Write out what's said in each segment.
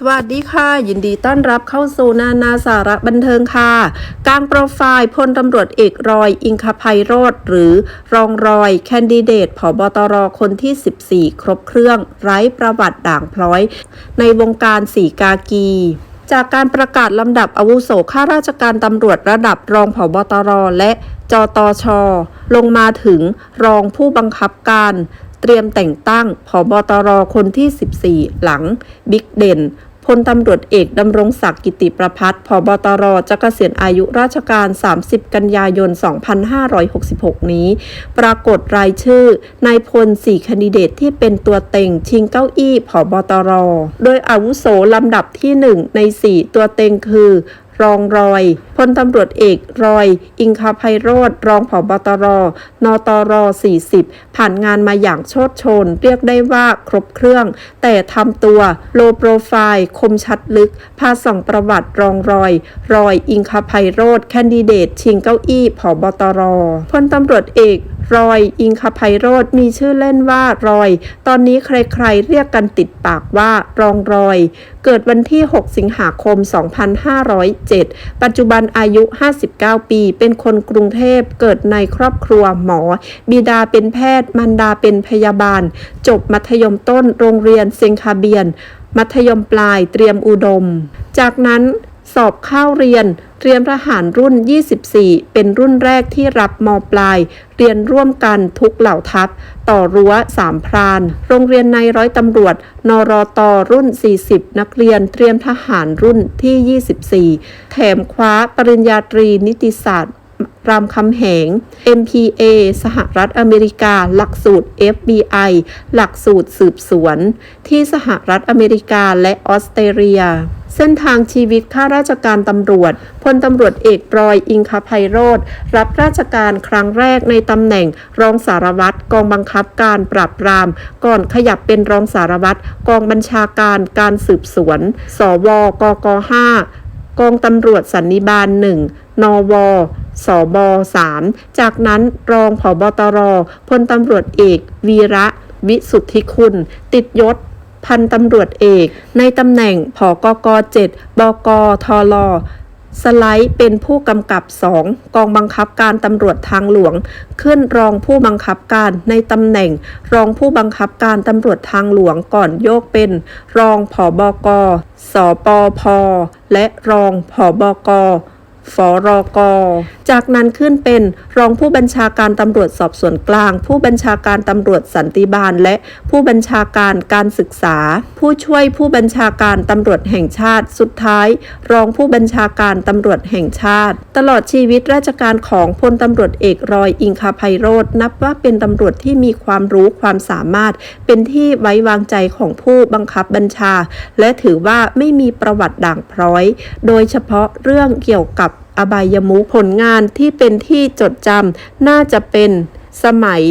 สวัสดีค่ะ ยินดีต้อนรับเข้าสู่นานาสาระบันเทิงค่ะกลางโปรไฟล์พลตำรวจเอกรอย อิงคภัยโรธหรือรองรอย แคนดิเดตผบตรคนที่ 14 ครบเครื่อง ไร้ประวัติด่างพร้อย ในวงการสีกากีจากการประกาศลำดับอาวุโสข้าราชการตำรวจระดับรองผบตรและจตช ลงมาถึงรองผู้บังคับการเตรียมแต่งตั้งผบตรคนที่ 14 หลัง บิ๊กเด่น พลตำรวจเอกดำรงศักดิ์กิติประพัฒน์ผบตรจะเกษียณอายุราชการ 30 กันยายน 2566 นี้ ปรากฏรายชื่อนายพล4คนดิเดตที่เป็นตัวเต็งชิงเก้าอี้ผบตร โดยอาวุโสลำดับที่ 1 ใน 4 ตัวเต็งคือ รองรอย พลตำรวจเอกรอย อิงคาภัยโรธรองผบตร นตร 40 ผ่านงานมาอย่างโชดโชน เรียกได้ว่าครบเครื่อง แต่ทำตัวโลโปรไฟล์ คมชัดลึก พาส่องประวัติรองรอย รอย อิงคาภัยโรธแคนดิเดตชิงเก้าอี้ผบตร พลตำรวจเอก รอยอิงคภัยโรธมีชื่อเล่นว่ารอย ตอนนี้ใครๆเรียกกันติดปากว่ารองรอย เกิดวันที่ 6 สิงหาคม 2507 ปัจจุบันอายุ 59 ปี เป็นคนกรุงเทพเกิดในครอบครัวหมอ บิดาเป็นแพทย์ มารดาเป็นพยาบาล จบมัธยมต้นโรงเรียนเซงคาเบียน มัธยมปลายเตรียมอุดม จากนั้น สอบเข้าเรียน เตรียมทหารรุ่น 24 เป็นรุ่นแรกที่รับมปลาย เรียนร่วมกันทุกเหล่าทัพ ต่อรั้วสามพราน โรงเรียนในร้อยตำรวจ นรตรุ่น 40 นักเรียนเตรียมทหารรุ่นที่ 24 แถมคว้าปริญญาตรีนิติศาสตร์รามคำแหง MPA สหรัฐอเมริกา หลักสูตร FBI หลักสูตรสืบสวน ที่สหรัฐอเมริกาและออสเตรเลีย เส้นทางชีวิตข้าราชการตำรวจพลตำรวจเอกรอยอิงคภัยโรธรับราชการครั้งแรกในตำแหน่งรองสารวัตรกองบังคับการปราบปราม ก่อนขยับเป็นรองสารวัตรกองบัญชาการการสืบสวน สวกก5กองตำรวจสันนิบาล1นวสบ3จากนั้นรองผบตรพลตำรวจเอก วีระ วิสุทธิคุณ ติดยศ พันตำรวจเอก ในตำแหน่งผอกก7บกทลสไลด์เป็นผู้กำกับ 2 กองบังคับการตำรวจทางหลวง ขึ้นรองผู้บังคับการในตำแหน่ง รองผู้บังคับการตำรวจทางหลวงก่อนโยกเป็น รองผบกสปพและรองผบก ฟรกจากนั้นขึ้นเป็นรองผู้บัญชาการตำรวจสอบสวนกลาง ผู้บัญชาการตำรวจสันติบาล และผู้บัญชาการการศึกษา ผู้ช่วยผู้บัญชาการตำรวจแห่งชาติ สุดท้าย รองผู้บัญชาการตำรวจแห่งชาติ ตลอดชีวิตราชการของพลตำรวจเอกรอยอิงคาภัยโรธนับว่าเป็นตำรวจที่มีความรู้ความสามารถ เป็นที่ไว้วางใจของผู้บังคับบัญชา และถือว่าไม่มีประวัติด่างพร้อย โดยเฉพาะเรื่องเกี่ยวกับ อบายมุขผลงานที่เป็นที่จดจำน่าจะเป็นสมัย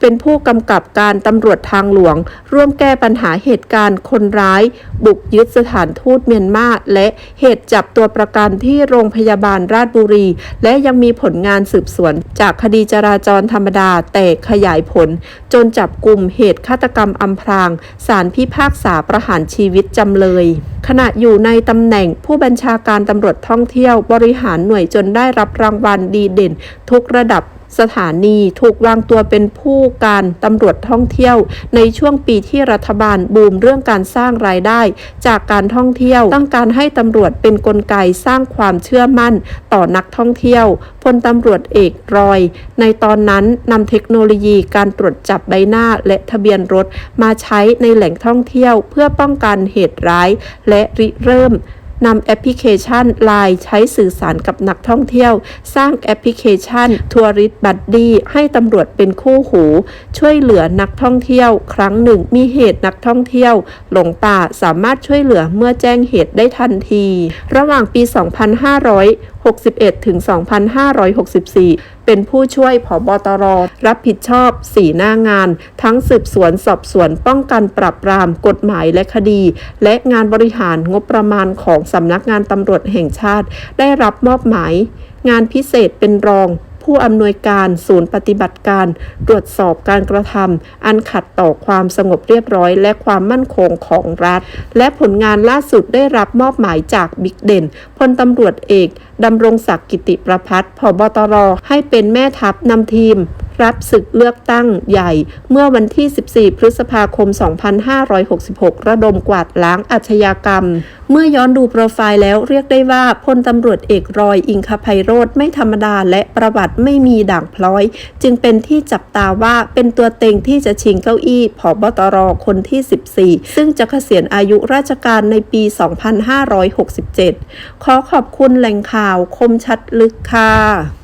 เป็นผู้กำกับการตำรวจทางหลวง ร่วมแก้ปัญหาเหตุการณ์คนร้าย บุกยึดสถานทูตเมียนมา และเหตุจับตัวประกันที่โรงพยาบาลราชบุรี และยังมีผลงานสืบสวน จากคดีจราจรธรรมดาแต่ขยายผล จนจับกลุ่มเหตุฆาตกรรมอำพรางศาลพิพากษาประหารชีวิตจำเลย ขณะอยู่ในตำแหน่งผู้บัญชาการตำรวจท่องเที่ยวบริหารหน่วยจนได้รับรางวัลดีเด่น ทุกระดับ สถานีถูกวางตัวเป็นผู้การตำรวจท่องเที่ยว ในช่วงปีที่รัฐบาลบูมเรื่องการสร้างรายได้ จากการท่องเที่ยว ต้องการให้ตำรวจเป็นนกลไกสร้างความเชื่อมั่นต่อนักท่องเที่ยวพลตำรวจเอกรอย ในตอนนั้นนำเทคโนโลยีการตรวจจับใบหน้าและทะเบียนรถมาใช้ในแหล่งท่องเที่ยว เพื่อป้องกันเหตุร้ายและริเริ่ม นำแอปพลิเคชัน Line ใช้สื่อสารกับนักท่องเที่ยว สร้างแอปพลิเคชันทัวริสบัดดี้ให้ตำรวจเป็นคู่หู ช่วยเหลือนักท่องเที่ยว ครั้งหนึ่งมีเหตุนักท่องเที่ยว หลงป่าสามารถช่วยเหลือเมื่อแจ้งเหตุได้ทันที ระหว่างปี 2500 2561 ถึง 2564 เป็นผู้ช่วยผบตร รับผิดชอบ 4 หน้างาน ทั้งสืบสวนสอบสวนป้องกันปราบปราม กฎหมายและคดี และงานบริหารงบประมาณของสำนักงานตำรวจแห่งชาติ ได้รับมอบหมาย งานพิเศษเป็นรอง ผู้อำนวยการศูนย์ปฏิบัติการ ตรวจสอบการกระทำอันขัดต่อความสงบเรียบร้อย และความมั่นคงของรัฐ และผลงานล่าสุดได้รับมอบหมายจากบิ๊กเด่นพลตำรวจเอกดำรงศักดิ์กิติประพัฒน์ผบตรให้เป็นแม่ทัพนำทีม รับศึกเลือกตั้งใหญ่ เมื่อวันที่ 14 พฤษภาคม 2566 ระดมกวาดล้างอาชญากรรม เมื่อย้อนดูโปรไฟล์แล้วเรียกได้ว่าพลตำรวจเอกรอยอิงคภัยโรธไม่ธรรมดาและประวัติไม่มีด่างพลอย จึงเป็นที่จับตาว่าเป็นตัวเต็งที่จะชิงเก้าอี้ผอบตรคนที่ 14 ซึ่งจะเกษียณอายุราชการในปี 2567 ขอขอบคุณแหล่งข่าวคมชัดลึกค่ะ